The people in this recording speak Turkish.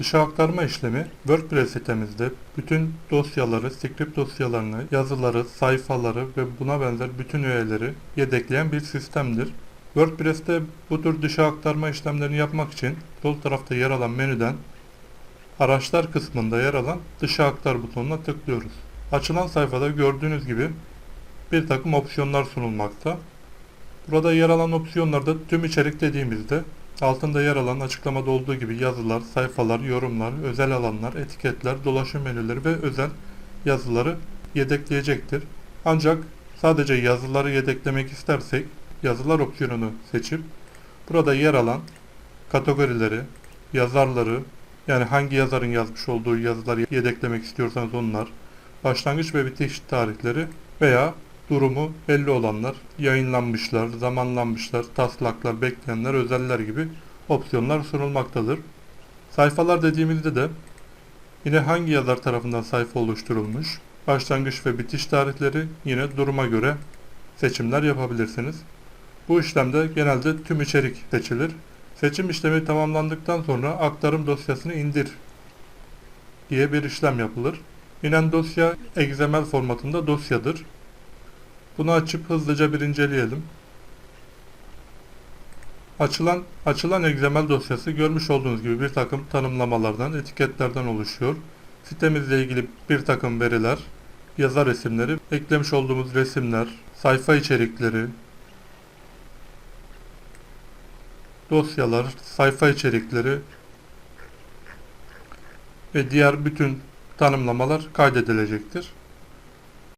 Dışa aktarma işlemi WordPress sitemizde bütün dosyaları, script dosyalarını, yazıları, sayfaları ve buna benzer bütün öğeleri yedekleyen bir sistemdir. WordPress'te bu tür dışa aktarma işlemlerini yapmak için sol tarafta yer alan menüden araçlar kısmında yer alan dışa aktar butonuna tıklıyoruz. Açılan sayfada gördüğünüz gibi bir takım opsiyonlar sunulmakta. Burada yer alan opsiyonlarda tüm içerik dediğimizde altında yer alan açıklamada olduğu gibi yazılar, sayfalar, yorumlar, özel alanlar, etiketler, dolaşım menüleri ve özel yazıları yedekleyecektir. Ancak sadece yazıları yedeklemek istersek yazılar opsiyonunu seçip burada yer alan kategorileri, yazarları yani hangi yazarın yazmış olduğu yazıları yedeklemek istiyorsanız onlar, başlangıç ve bitiş tarihleri veya durumu belli olanlar, yayınlanmışlar, zamanlanmışlar, taslaklar, bekleyenler, özeller gibi opsiyonlar sunulmaktadır. Sayfalar dediğimizde de yine hangi yazar tarafından sayfa oluşturulmuş, başlangıç ve bitiş tarihleri yine duruma göre seçimler yapabilirsiniz. Bu işlemde genelde tüm içerik seçilir. Seçim işlemi tamamlandıktan sonra aktarım dosyasını indir diye bir işlem yapılır. İnen dosya XML formatında dosyadır. Bunu açıp hızlıca bir inceleyelim. Açılan açılan XML dosyası görmüş olduğunuz gibi bir takım tanımlamalardan, etiketlerden oluşuyor. Sitemizle ilgili bir takım veriler, yazar resimleri, eklemiş olduğumuz resimler, sayfa içerikleri, dosyalar, sayfa içerikleri ve diğer bütün tanımlamalar kaydedilecektir.